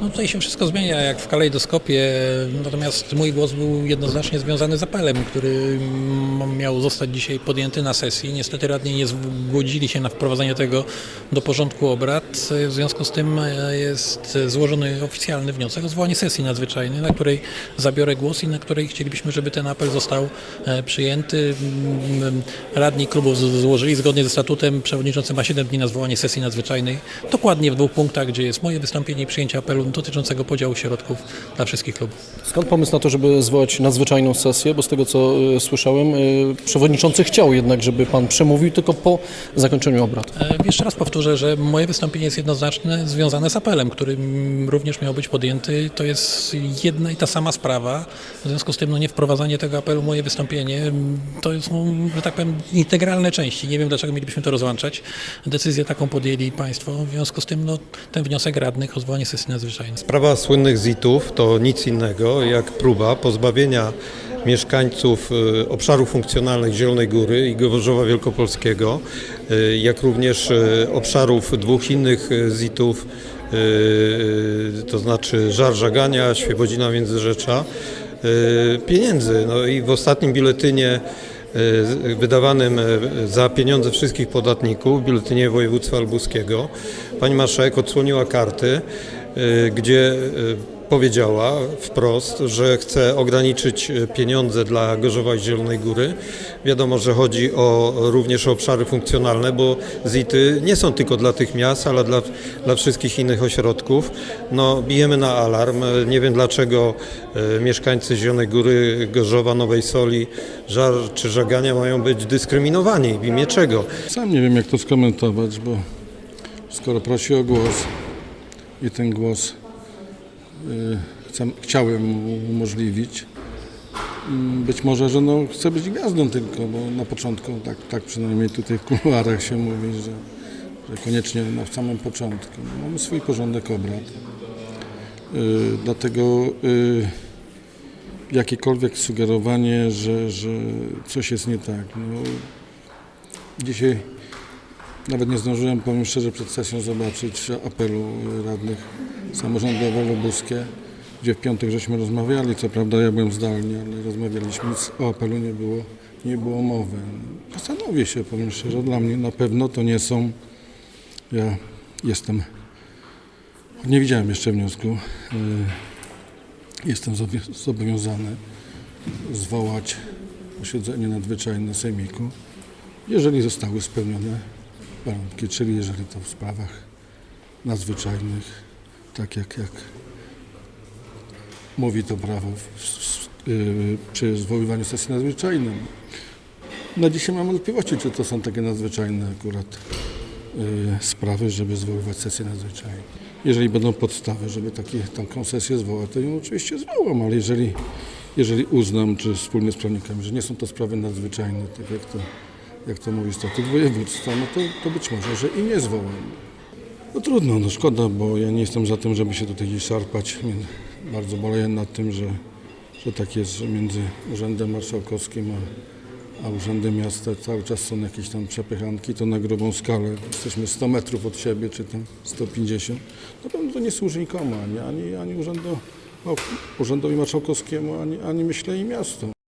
No tutaj się wszystko zmienia jak w kalejdoskopie, natomiast mój głos był jednoznacznie związany z apelem, który miał zostać dzisiaj podjęty na sesji. Niestety radni nie zgodzili się na wprowadzenie tego do porządku obrad. W związku z tym e, jest złożony oficjalny wniosek o zwołanie sesji nadzwyczajnej, na której zabiorę głos i na której chcielibyśmy, żeby ten apel został e, przyjęty. Radni klubów złożyli zgodnie ze statutem. Przewodniczący ma 7 dni na zwołanie sesji nadzwyczajnej. Dokładnie w dwóch punktach, gdzie jest moje wystąpienie i przyjęcie apelu dotyczącego podziału środków dla wszystkich klubów. Skąd pomysł na to, żeby zwołać nadzwyczajną sesję? Bo z tego co y, słyszałem, y, przewodniczący chciał jednak, żeby pan przemówił tylko po zakończeniu obrad. E, Jeszcze raz powtórzę, że moje wystąpienie jest jednoznaczne związane z apelem, który również miał być podjęty. To jest jedna i ta sama sprawa. W związku z tym no, nie wprowadzanie tego apelu, moje wystąpienie, to jest, no, że tak powiem, integralne części. Nie wiem, dlaczego mielibyśmy to rozłączać. Decyzję taką podjęli Państwo. W związku z tym no, ten wniosek radnych o zwołanie sesji nadzwyczajnej. Sprawa słynnych ZIT-ów to nic innego jak próba pozbawienia mieszkańców y, obszarów funkcjonalnych Zielonej Góry i Gorzowa Wielkopolskiego, y, jak również y, obszarów dwóch innych ZIT-ów, to znaczy Żar Żagania, Świebodzina Międzyrzecza, pieniędzy. No i w ostatnim biuletynie y, wydawanym y, za pieniądze wszystkich podatników, biuletynie województwa lubuskiego, pani marszałek odsłoniła karty, gdzie y, powiedziała wprost, że chce ograniczyć y, pieniądze dla Gorzowa i Zielonej Góry. Wiadomo, że chodzi o również o obszary funkcjonalne, bo ZIT-y nie są tylko dla tych miast, ale dla, dla wszystkich innych ośrodków. No, bijemy na alarm. Nie wiem dlaczego y, mieszkańcy Zielonej Góry, Gorzowa, Nowej Soli, Żar czy Żagania mają być dyskryminowani. W imię czego? Sam nie wiem, jak to skomentować, bo skoro prosi o głos i ten głos y, chciałem umożliwić, mm, być może, że no, chcę być gwiazdą tylko, bo na początku, tak, tak przynajmniej tutaj w kuluarach się mówi, że, że koniecznie na samym początku. No, mamy swój porządek obrad. Y, dlatego y, jakiekolwiek sugerowanie, że, że coś jest nie tak. No, Dzisiaj nawet nie zdążyłem, powiem szczerze, przed sesją zobaczyć apelu radnych samorządowe lubuskie, gdzie w piątek żeśmy rozmawiali, co prawda ja byłem zdalnie, ale rozmawialiśmy, nic o apelu nie było, nie było mowy. Zastanowię się, powiem szczerze, dla mnie na pewno to nie są, ja jestem, nie widziałem jeszcze wniosku, y, jestem zobowiązany zwołać posiedzenie nadzwyczajne Sejmiku, jeżeli zostały spełnione warunki, czyli jeżeli to w sprawach nadzwyczajnych, tak jak, jak mówi to prawo w, w, yy, przy zwoływaniu sesji nadzwyczajnej. Na dzisiaj mam wątpliwości, czy to są takie nadzwyczajne akurat yy, sprawy, żeby zwoływać sesję nadzwyczajną. Jeżeli będą podstawy, żeby takie, taką sesję zwołać, to ją oczywiście zwołam, ale jeżeli, jeżeli uznam, czy wspólnie z prawnikami, że nie są to sprawy nadzwyczajne, tak jak to jak to mówi statut województwa, no to, to być może, że i nie zwołam. No trudno, no szkoda, bo ja nie jestem za tym, żeby się tutaj gdzieś szarpać. Bardzo boleję nad tym, że, że tak jest, że między Urzędem Marszałkowskim a, a Urzędem Miasta cały czas są jakieś tam przepychanki, to na grubą skalę. Jesteśmy 100 metrów od siebie, czy tam 150. Na pewno to nie służy nikomu, ani, ani, ani urzędu, Urzędowi Marszałkowskiemu, ani, ani myślę i miastu.